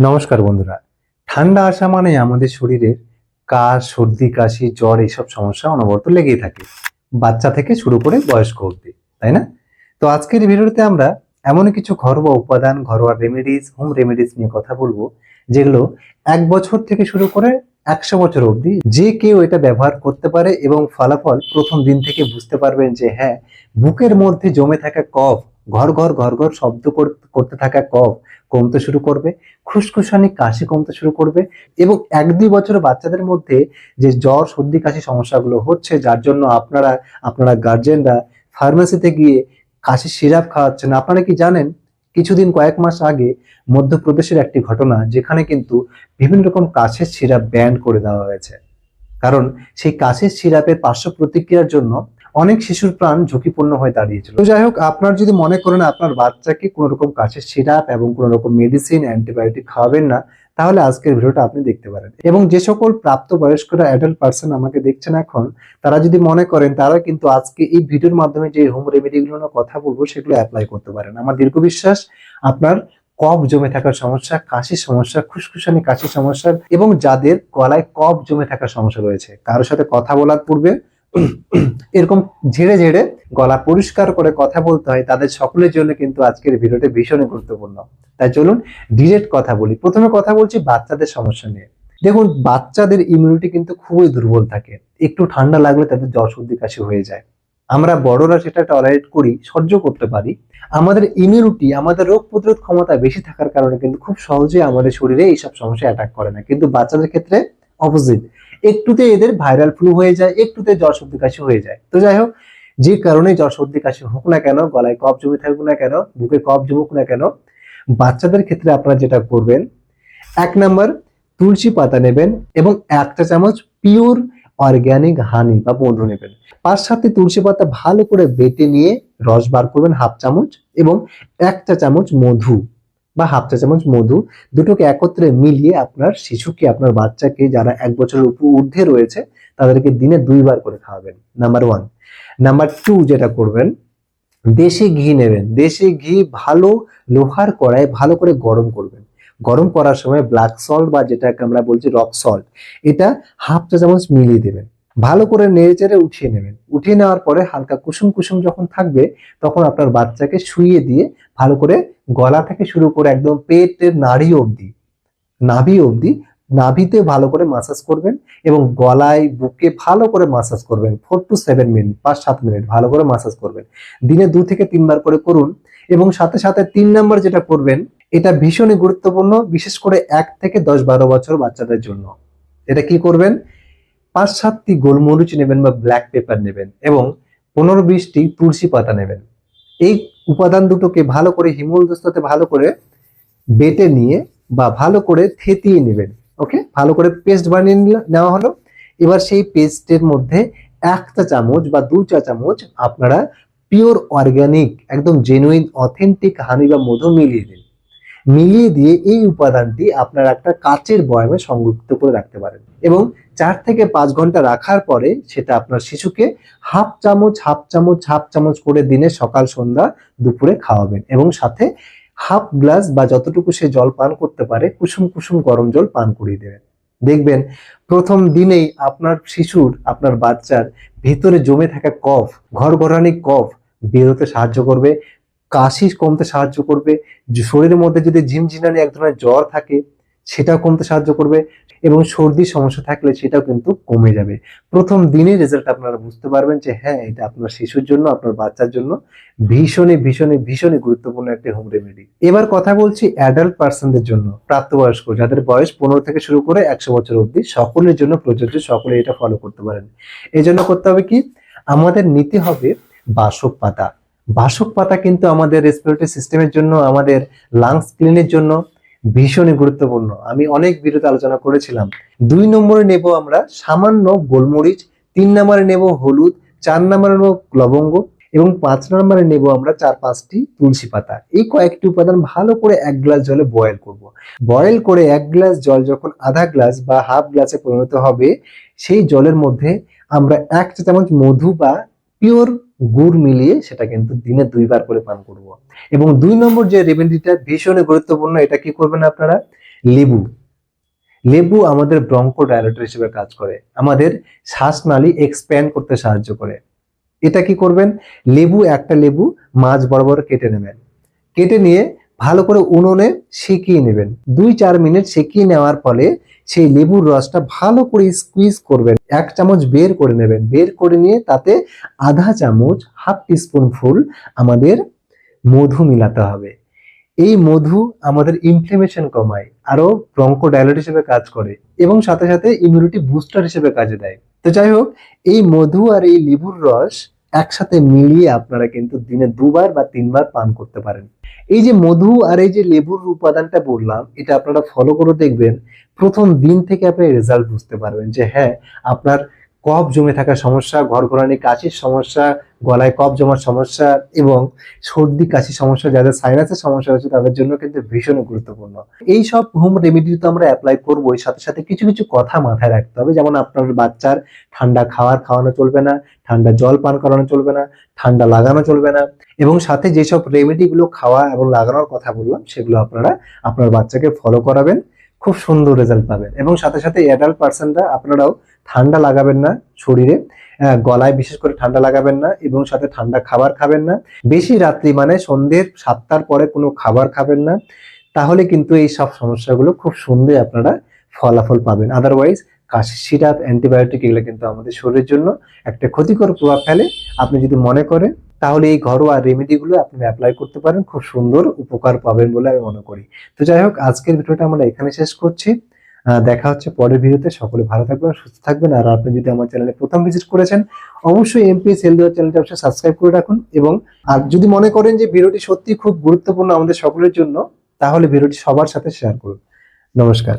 নমস্কার বন্ধুরা। ঠান্ডা আসা মানে আমাদের শরীরের কাশ, সর্দি, কাশি, জ্বর এইসব সমস্যা অনবরত লেগেই থাকে। বাচ্চা থেকে শুরু করে বয়স্ক অবধি, তাই না? তো আজকের ভিডিওতে আমরা এমন কিছু ঘরোয়া উপাদান, ঘরোয়া রেমেডিস হোম রেমেডিস নিয়ে কথা বলব, যেগুলো এক বছর থেকে শুরু করে একশো বছর অবধি যে কেউ এটা ব্যবহার করতে পারে এবং ফলাফল প্রথম দিন থেকে বুঝতে পারবেন যে হ্যাঁ বুকের মধ্যে জমে থাকা কফ ঘর ঘর ঘর ঘর শব্দ কর- করতে থাকা কফ কমতে শুরু করবে, খুসখুসানি কাশি কমতে শুরু করবে এবং এক দুই বছর বাচ্চাদের মধ্যে যে জ্বর, সর্দি, কাশি সমস্যাগুলো হচ্ছে, যার জন্য আপনারা আপনারা গার্জেনরা ফার্মেসিতে গিয়ে কাশির সিরাপ খাওয়াচ্ছেন। আপনারা কি জানেন? কিছুদিন, কয়েক মাস আগে মধ্যপ্রদেশের একটি ঘটনা যেখানে কিন্তু বিভিন্ন রকম কাশের সিরাপ ব্যান করে দেওয়া হয়েছে। কারণ সেই কাশের সিরাপের পার্শ্ব প্রতিক্রিয়ার জন্য অনেক শিশুর প্রাণ ঝুঁকিপূর্ণ হয়ে দাঁড়িয়েছিল। তো যাই হোক, আপনার যদি মনে করেন আপনার বাচ্চাকে কোনো রকম কাশের সিরাপ এবং কোনো রকম মেডিসিন অ্যান্টিবায়োটিক খাওয়াবেন না, তাহলে আজকের ভিডিওটা আপনি দেখতে পারেন। এবং যে সকল প্রাপ্তবয়স্করা অ্যাডাল্ট পার্সন আমাকে দেখছেন এখন, তারা যদি মনে করেন, তারা কিন্তু আজকে এই ভিডিওর মাধ্যমে যে হোম রেমেডিগুলো কথা বলব, সেগুলো অ্যাপ্লাই করতে পারেন। আমার দীর্ঘ বিশ্বাস, আপনার কফ জমে থাকার সমস্যা, কাশির সমস্যা, খুসখুসানি, কাশির সমস্যা এবং যাদের গলায় কফ জমে থাকার সমস্যা রয়েছে, কারোর সাথে কথা বলার পূর্বে এরকম ঝেড়ে ঝেড়ে গলা পরিষ্কার করে কথা বলতে হয়, তাদের সকলের জন্য কিন্তু আজকের ভিডিওটা ভীষণই গুরুত্বপূর্ণ। তাই চলুন ডিরেক্ট কথা বলি। প্রথমে কথা বলছি বাচ্চাদের সমস্যা নিয়ে। দেখুন, বাচ্চাদের ইমিউনিটি কিন্তু খুবই দুর্বল থাকে। একটু ঠান্ডা লাগলে তাদের জ্বর, সর্দি, কাশি হয়ে যায়। আমরা বড়রা সেটা টলারেট করি, সহ্য করতে পারি। আমাদের ইমিউনিটি আমাদের রোগ প্রতিরোধ ক্ষমতা বেশি থাকার কারণে কিন্তু খুব সহজে আমাদের শরীরে এইসব সমস্যা অ্যাটাক করে না। কিন্তু বাচ্চাদের ক্ষেত্রে অপোজিট একটুতে এদের ভাইরাল ফ্লু হয়ে যায়, একটুতে জ্বর সর্দি কাশি হয়ে যায়। তো যাই হোক, যে কারণে জ্বর সর্দি কাশি হোক না কেন, গলায় কফ জমে থাকুক না কেন, বুকে কফ জমুক না কেন, বাচ্চাদের ক্ষেত্রে আপনারা যেটা করবেন, এক নাম্বার, তুলসী পাতা নেবেন এবং একটা চামচ পিওর অর্গ্যানিক হানি বা মধু নেবেন। তার সাথে তুলসী পাতা ভালো করে বেটে নিয়ে রস বার করবেন হাফ চামচ এবং একটা চামচ মধু। বা হাফ চা চামচ মধু দুটোকে একত্রে মিলিয়ে আপনার শিশুকে, আপনার বাচ্চাকে যারা এক বছরের উপর ঊর্ধ্বে রয়েছে, তাদেরকে দিনে দুইবার করে খাওয়াবেন। নাম্বার ওয়ান নাম্বার টু যেটা করবেন, দেশি ঘি নেবেন। দেশি ঘি ভালো লোহার কড়াই ভালো করে গরম করবেন। গরম করার সময় ব্ল্যাক সল্ট বা যেটাকে আমরা বলছি রক সল্ট এটা হাফ চা চামচ মিলিয়ে দেবেন। ভালো করে নেড়ে চেড়ে উঠিয়ে নেবেন। উঠিয়ে নেওয়ার পরে হালকা কুসুম কুসুম যখন থাকবে, তখন আপনার বাচ্চাকে শুইয়ে দিয়ে ভালো করে গলা থেকে শুরু করে একদম পেটের নাড়ি অবধি, নাভি অবধি নাভিতে ভালো করে মাসাজ করবেন এবং গলায়, বুকে ভালো করে মাসাজ করবেন। ফোর টু সেভেন মিনিট পাঁচ, সাত মিনিট ভালো করে মাসাজ করবেন। দিনে দু থেকে তিনবার করে করুন এবং সাথে সাথে তিন নাম্বার যেটা করবেন, এটা ভীষণই গুরুত্বপূর্ণ, বিশেষ করে এক থেকে দশ বারো বছর বাচ্চাদের জন্য। এটা কি করবেন? পাঁচ, সাতটি গোলমরিচ নেবেন বা ব্ল্যাক পেপার নেবেন এবং পনেরো, বিশটি তুলসী পাতা নেবেন। এই উপাদান দুটোকে ভালো করে হিমুল ভালো করে বেটে নিয়ে বা ভালো করে থেতিয়ে নেবেন, ওকে? ভালো করে পেস্ট বানিয়ে নেওয়া হলো। এবার সেই পেস্টের মধ্যে এক চা চামচ বা দু চা চামচ আপনারা পিওর অর্গ্যানিক একদম জেনুইন অথেন্টিক হানি বা মধু মিলিয়ে দিন। মিলিয়ে দিয়ে এই উপাদানটি আপনার একটা কাচের বয়ামে সংরক্ষিত করে রাখতে পারেন। এবং চার থেকে পাঁচ ঘণ্টা রাখার পরে সেটা আপনার শিশুকে হাফ চামচ হাফ চামচ হাফ চামচ করে দিনে সকাল, সন্ধ্যা দুপুরে খাওয়াবেন এবং সাথে হাফ গ্লাস বা যতটুকু সে জল পান করতে পারে, কুসুম কুসুম গরম জল পান করিয়ে দেবেন। দেখবেন প্রথম দিনেই আপনার শিশুর, আপনার বাচ্চার ভিতরে জমে থাকা কফ, ঘরঘরানি কফ বেরোতে সাহায্য করবে। কাশি কমতে সাহায্য করবে শরীরের মধ্যে যদি ঝিমঝিনানি এক ধরনের জ্বর থাকে, সেটাও কমতে সাহায্য করবে এবং সর্দির সমস্যা থাকলে সেটাও কিন্তু কমে যাবে। প্রথম দিনে রেজাল্ট আপনারা বুঝতে পারবেন যে হ্যাঁ এটা আপনার শিশুর জন্য, আপনার বাচ্চার জন্য ভীষণই ভীষণই ভীষণই গুরুত্বপূর্ণ একটি হোম রেমেডি এবার কথা বলছি অ্যাডাল্ট পার্সনদের জন্য, প্রাপ্তবয়স্ক, যাদের বয়স পনেরো থেকে শুরু করে একশো বছর অবধি, সকলের জন্য প্রযোজ্য, সকলে এটা ফলো করতে পারেন। এই জন্য করতে হবে কি? আমাদের নিতে হবে বাসক পাতা। বাসক পাতা কিন্তু আমাদের রেসপিরেটরি সিস্টেমের জন্য, আমাদের লাংস ক্লিনের জন্য ভীষণই গুরুত্বপূর্ণ। আমি অনেক ভিডিওতে আলোচনা করেছিলাম। দুই নম্বরে নেব আমরা সামান্য গোলমরিচ, তিন নম্বরে নেব হলুদ, চার নম্বরে নেব লবঙ্গ এবং পাঁচ নম্বরে নেব আমরা চার পাঁচটি তুলসী পাতা। এই কয়েকটি উপাদান ভালো করে এক গ্লাস জলে বয়েল করব। বয়েল করে এক গ্লাস জল যখন আধা গ্লাস বা হাফ গ্লাসে পরিণত হবে, সেই জলের মধ্যে আমরা এক চা চামচ মধু বা পিওর গুড় মিলিয়ে সেটা কিন্তু দিনে দুইবার করে পান করব। এবং দুই নম্বর যে রেমেডিটা ভীষণ গুরুত্বপূর্ণ, এটা কি করবেন আপনারা? লেবু। লেবু আমাদের ব্রঙ্কো ডায়ালেটার হিসেবে কাজ করে। আমাদের শ্বাসনালী এক্সপ্যান্ড করতে সাহায্য করে। এটা কি করবেন? লেবু, একটা লেবু মাছ বরাবর কেটে নেবেন। কেটে নিয়ে ভালো করে উনুনে সেকিয়ে নেবেন। দুই চার মিনিট সেকিয়ে নেওয়ার ফলে সেই লেবুর রসটা ভালো করে স্কুইজ করবেন। এক চামচ বের করে নেবেন। বের করে নিয়ে তাতে আধা চামচ হাফ টিস্পুন ফুল আমাদের মধু মিলাতে হবে। এই মধু আমাদের ইনফ্লেমেশন কমায় আরও ব্রঙ্কোডাইলেট হিসেবে কাজ করে এবং সাথে সাথে ইমিউনিটি বুস্টার হিসেবে কাজে দেয়। তো যাই হোক, এই মধু আর এই লেবুর রস একসাথে মিলিয়ে আপনারা কিন্তু দিনে দুবার বা তিনবার পান করতে পারেন। এই যে মধু আর এই যে লেবুর উপাদানটা বললাম, এটা আপনারা ফলো করে দেখবেন। প্রথম দিন থেকে আপনি রেজাল্ট বুঝতে পারবেন যে হ্যাঁ আপনার কফ জমে থাকার সমস্যা ঘর ঘোরানি কাশির সমস্যা, গলায় কফ জমার সমস্যা এবং সর্দি কাশি সমস্যা, যাদের সাইনাসের সমস্যা হচ্ছে তাদের জন্য কিন্তু ভীষণ গুরুত্বপূর্ণ। এই সব হোম রেমেডি তো আমরা অ্যাপ্লাই করব এর সাথে সাথে কিছু কিছু কথা মাথায় রাখতে হবে। যেমন আপনার বাচ্চার ঠান্ডা খাওয়ার খাওয়ানো চলবে না, ঠান্ডা জল পান করানো চলবে না, ঠান্ডা লাগানো চলবে না এবং সাথে যেসব রেমেডি গুলো খাওয়া এবং লাগানোর কথা বললাম, সেগুলো আপনারা আপনার বাচ্চাকে ফলো করাবেন। খুব সুন্দর রেজাল্ট পাবেন। এবং সাথে সাথে অ্যাডাল্ট পার্সনরা আপনারাও ঠান্ডা লাগাবেন না শরীরে গলায় বিশেষ করে ঠান্ডা লাগাবেন না এবং সাথে ঠান্ডা খাবার খাবেন না। বেশি রাত্রি মানে সন্ধ্যের সাতটার পরে কোনো খাবার খাবেন না। তাহলে কিন্তু এই সব সমস্যাগুলো খুব সুন্দর আপনারা ফলাফল পাবেন। আদারওয়াইজ কাশি, সিরাপ অ্যান্টিবায়োটিক এগুলো কিন্তু আমাদের শরীরের জন্য একটা ক্ষতিকর প্রভাব ফেলে। আপনি যদি মনে করেন তাহলে এই ঘরোয়া রেমেডিগুলো আপনি অ্যাপ্লাই করতে পারেন। খুব সুন্দর উপকার পাবেন বলে আমি মনে করি। তো যাই হোক, আজকের ভিডিওটা আমরা এখানে শেষ করছি। দেখা হচ্ছে পরের ভিডিওতে। সকলে ভালো থাকবেন, সুস্থ থাকবেন। আর আপনি যদি আমার চ্যানেলে প্রথম ভিজিট করেছেন, অবশ্যই এমপি সেল দেওয়ার চ্যানেলটা অবশ্যই সাবস্ক্রাইব করে রাখুন। এবং আর যদি মনে করেন যে ভিডিওটি সত্যি খুব গুরুত্বপূর্ণ আমাদের সকলের জন্য, তাহলে ভিডিওটি সবার সাথে শেয়ার করুন। নমস্কার।